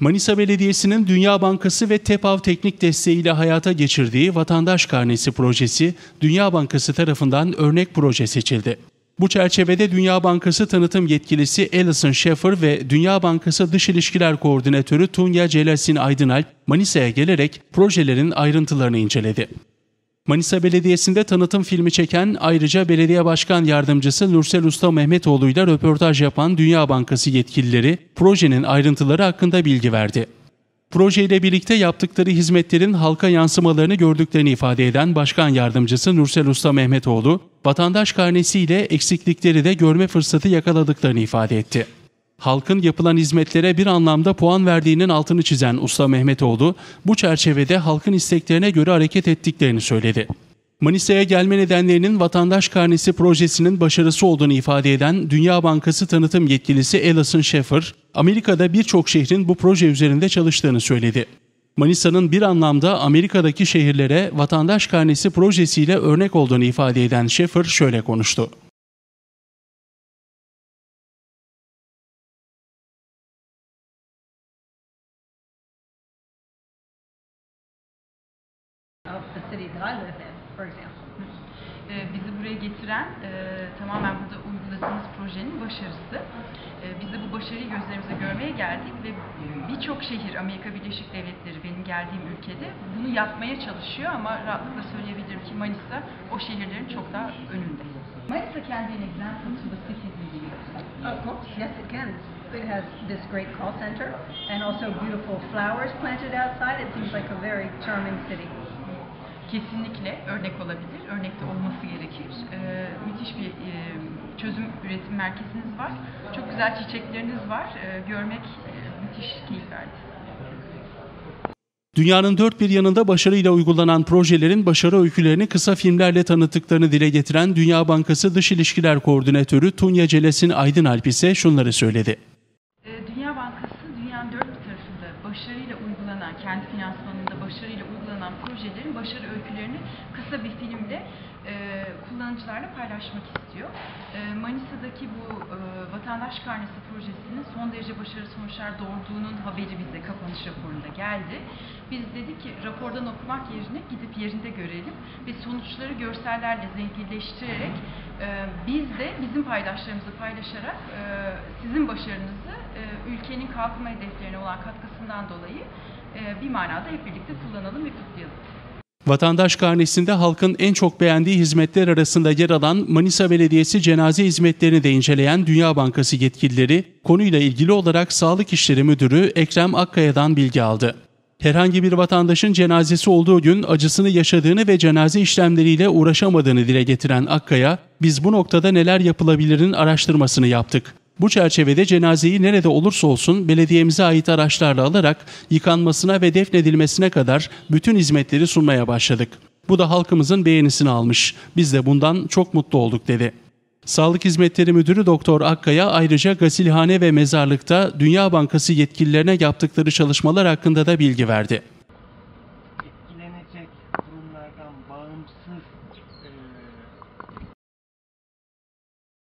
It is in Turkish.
Manisa Belediyesi'nin Dünya Bankası ve TEPAV teknik desteğiyle hayata geçirdiği Vatandaş Karnesi projesi Dünya Bankası tarafından örnek proje seçildi. Bu çerçevede Dünya Bankası tanıtım yetkilisi Alison Schaeffer ve Dünya Bankası Dış İlişkiler Koordinatörü Tunya Celasin Aydınalp Manisa'ya gelerek projelerin ayrıntılarını inceledi. Manisa Belediyesi'nde tanıtım filmi çeken ayrıca Belediye Başkan Yardımcısı Nursel Usta Mehmetoğlu ile röportaj yapan Dünya Bankası yetkilileri projenin ayrıntıları hakkında bilgi verdi. Projeyle birlikte yaptıkları hizmetlerin halka yansımalarını gördüklerini ifade eden Başkan Yardımcısı Nursel Usta Mehmetoğlu, vatandaş karnesiyle eksiklikleri de görme fırsatı yakaladıklarını ifade etti. Halkın yapılan hizmetlere bir anlamda puan verdiğinin altını çizen Usta Mehmetoğlu, bu çerçevede halkın isteklerine göre hareket ettiklerini söyledi. Manisa'ya gelme nedenlerinin vatandaş karnesi projesinin başarısı olduğunu ifade eden Dünya Bankası tanıtım yetkilisi Alison Schaeffer, Amerika'da birçok şehrin bu proje üzerinde çalıştığını söyledi. Manisa'nın bir anlamda Amerika'daki şehirlere vatandaş karnesi projesiyle örnek olduğunu ifade eden Schaeffer şöyle konuştu. Of the city that I live in, for example. e, bizi buraya getiren e, tamamen burada uyguladığımız projenin başarısı. E, biz de bu başarıyı gözlerimize görmeye geldik ve birçok şehir Amerika Birleşik Devletleri benim geldiğim ülkede bunu yapmaya çalışıyor ama rahatlıkla söyleyebilirim ki Manisa o şehirlerin çok daha önünde. Manisa can be an example to the cities in the US. Of course, yes, it can. It has this great call center and also beautiful flowers planted outside. It seems like a very charming city. Kesinlikle örnek olabilir, örnekte olması gerekir. E, müthiş bir e, çözüm üretim merkeziniz var. Çok güzel çiçekleriniz var. E, görmek e, müthiş keyif verdi. Dünyanın dört bir yanında başarıyla uygulanan projelerin başarı öykülerini kısa filmlerle tanıttıklarını dile getiren Dünya Bankası Dış İlişkiler Koordinatörü Tunya Celesin Aydınalp ise şunları söyledi. Ee, Dünya Bankası dünyanın dört tarafında başarıyla uygulanan, kendi finansmanında başarıyla uygulanan projelerin başarı öykülerini kısa bir filmle e, kullanıcılarla paylaşmak istiyor. E, Manisa'daki bu e, vatandaş karnesi projesinin son derece başarılı sonuçlar doğurduğunun haberi bize kapanış raporunda geldi. Biz dedik ki rapordan okumak yerine gidip yerinde görelim ve sonuçları görsellerle zenginleştirerek e, biz de bizim paydaşlarımızı paylaşarak e, sizin başarınızı ülkenin kalkınma hedeflerine olan katkısından dolayı e, bir manada hep birlikte kullanalım ve kutlayalım. Vatandaş karnesinde halkın en çok beğendiği hizmetler arasında yer alan Manisa Belediyesi cenaze hizmetlerini de inceleyen Dünya Bankası yetkilileri konuyla ilgili olarak Sağlık İşleri Müdürü Ekrem Akkaya'dan bilgi aldı. Herhangi bir vatandaşın cenazesi olduğu gün acısını yaşadığını ve cenaze işlemleriyle uğraşamadığını dile getiren Akkaya, biz bu noktada neler yapılabilirin araştırmasını yaptık. Bu çerçevede cenazeyi nerede olursa olsun belediyemize ait araçlarla alarak yıkanmasına ve defnedilmesine kadar bütün hizmetleri sunmaya başladık. Bu da halkımızın beğenisini almış. Biz de bundan çok mutlu olduk dedi. Sağlık Hizmetleri Müdürü Doktor Akkaya ayrıca gasilhane ve mezarlıkta Dünya Bankası yetkililerine yaptıkları çalışmalar hakkında da bilgi verdi.